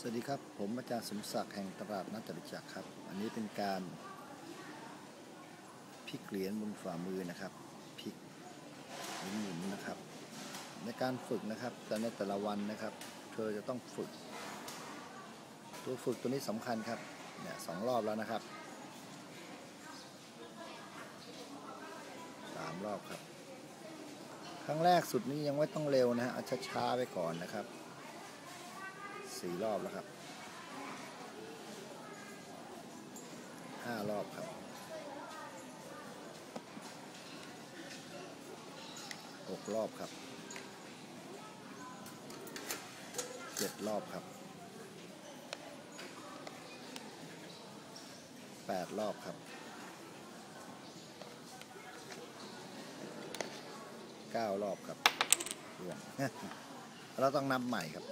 สวัสดีครับ ผมอาจารย์สมศักดิ์แห่งตลาดนัดจตุจักรครับ อันนี้เป็นการพลิกเหรียญบนฝ่ามือนะครับพลิกหมุนหมุนนะครับ ในการฝึกนะครับแต่ในแต่ละวันนะครับ เธอจะต้องฝึก ตัวฝึกตัวนี้สำคัญครับเนี่ยสองรอบแล้วนะครับสามรอบครับ ครั้งแรกสุดนี้ยังไม่ต้องเร็วนะฮะเอาช้าๆไปก่อนนะครับ สี่รอบแล้วครับห้ารอบครับหกรอบครับเจ็ดรอบครับแปดรอบครับเก้ารอบครับรวงเราต้องนับใหม่ครับ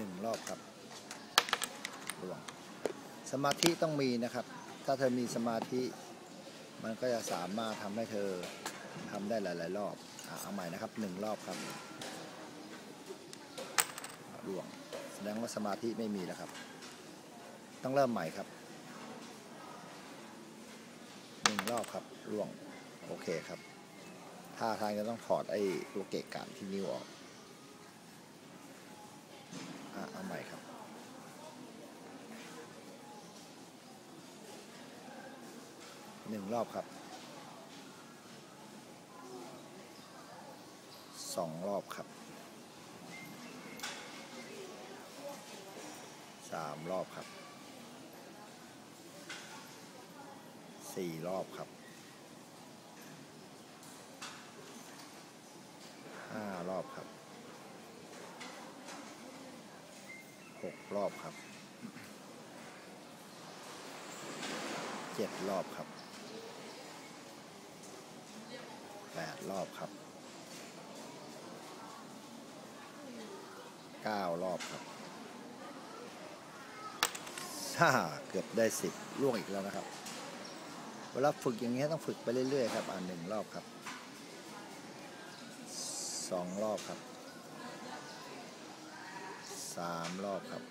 หนึ่งรอบครับรวงสมาธิต้องมีนะครับ ถ้าเธอมีสมาธิ มันก็จะสามารถทำให้เธอทำได้หลาย ๆ รอบอเอาใหม่นะครับหนึ่งรอบครับรวงแสดงว่าสมาธิไม่มีแล้วครับ ต้องเริ่มใหม่ครับหนึ่งรอบครับร่วงโอเคครับท่าทางจะต้องถอดไอ้ตัวเกะกะที่นิ้วออก เอาใหม่ครับ หนึ่งรอบครับ สองรอบครับ สามรอบครับ สี่รอบครับ ห้ารอบครับ หก รอบครับเจ็ดรอบครับแปดรอบครับเก้ารอบครับฮ่าเกือบได้สิบล่วงอีกแล้วนะครับ เวลาฝึกอย่างนี้ต้องฝึกไปเรื่อยๆครับ อ่านหนึ่งรอบครับสองรอบครับสามรอบครับ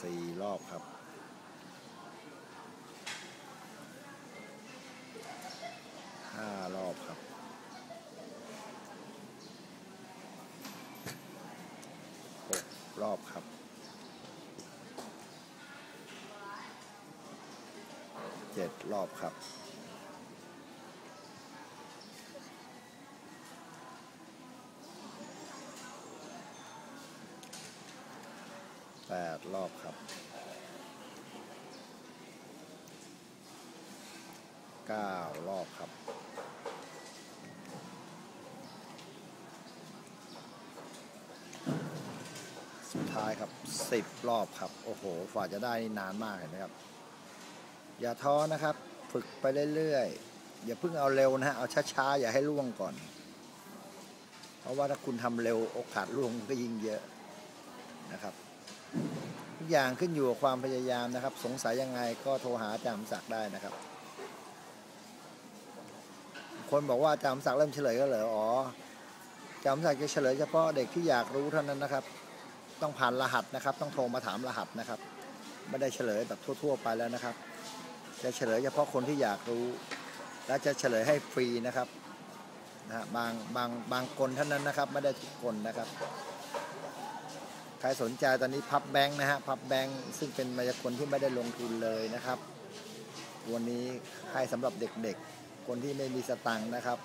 สี่รอบครับ ห้ารอบครับ หกรอบครับเจ็ดรอบครับ แปดรอบครับเก้ารอบครับ สุดท้ายครับสิบรอบครับ โอ้โหฝ่าจะได้นี่นานมากเห็นไหมครับ อย่าท้อนะครับ ฝึกไปเรื่อยๆ อย่าเพิ่งเอาเร็วนะฮะ เอาช้าๆ อย่าให้ล่วงก่อน เพราะว่าถ้าคุณทำเร็วโอกาสล่วงก็ยิ่งเยอะนะครับ ทุกอย่างขึ้นอยู่กับความพยายามนะครับ สงสัยยังไงก็โทรหาอาจารย์ศักดิ์ได้นะครับ คนบอกว่าอาจารย์ศักดิ์เริ่มเฉลยก็เหรออ๋ออาจารย์ศักดิ์จะเฉลยเฉพาะเด็กที่อยากรู้เท่านั้นนะครับ ต้องผ่านรหัสนะครับ ต้องโทรมาถามรหัสนะครับ ไม่ได้เฉลยแบบทั่ว ๆ ไปแล้วนะครับ จะเฉลยเฉพาะคนที่อยากรู้ และจะเฉลยให้ฟรีนะครับนะฮะบางบางบางคนเท่านั้นนะครับ ไม่ได้ทุกคนนะครับ ใครสนใจตอนนี้พับแบงค์นะฮะพับแบงค์ซึ่งเป็นมายากลที่ไม่ได้ลงทุนเลยนะครับ วันนี้ให้สำหรับเด็กๆ คนที่ไม่มีสตังค์นะครับ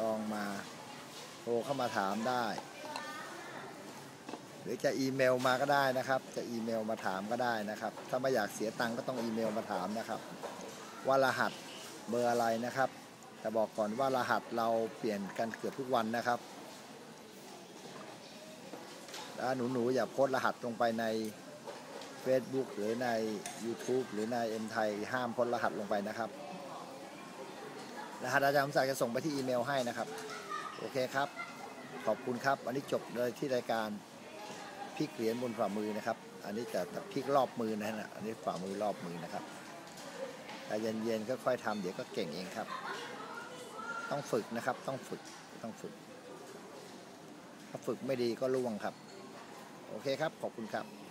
ลองมาโทรเข้ามาถามได้ หรือจะอีเมลมาก็ได้นะครับ จะอีเมลมาถามก็ได้นะครับ ถ้าไม่อยากเสียตังค์ก็ต้องอีเมลมาถามนะครับ ว่ารหัสเบอร์อะไรนะครับ แต่บอกก่อนว่ารหัสเราเปลี่ยนกันเกือบทุกวันนะครับ หนูหนูอย่าโพสรหัสลงไปใน Facebook หรือใน YouTube หรือใน M ไทยห้ามโพสรหัสลงไปนะครับ รหัสอาจารย์สมศักดิ์จะส่งไปที่อีเมลให้นะครับ โอเคครับ ขอบคุณครับ อันนี้จบเลยที่รายการพลิกเหรียญบนฝ่ามือนะครับ อันนี้แต่พลิกรอบมือนะฮะอันนี้ฝ่ามือรอบมือนะครับแต่เย็นๆก็ค่อยทำเดี๋ยวก็เก่งเองครับ ต้องฝึกนะครับ ต้องฝึก ต้องฝึก ถ้าฝึกไม่ดีก็ล่วงครับ โอเคครับ ขอบคุณครับ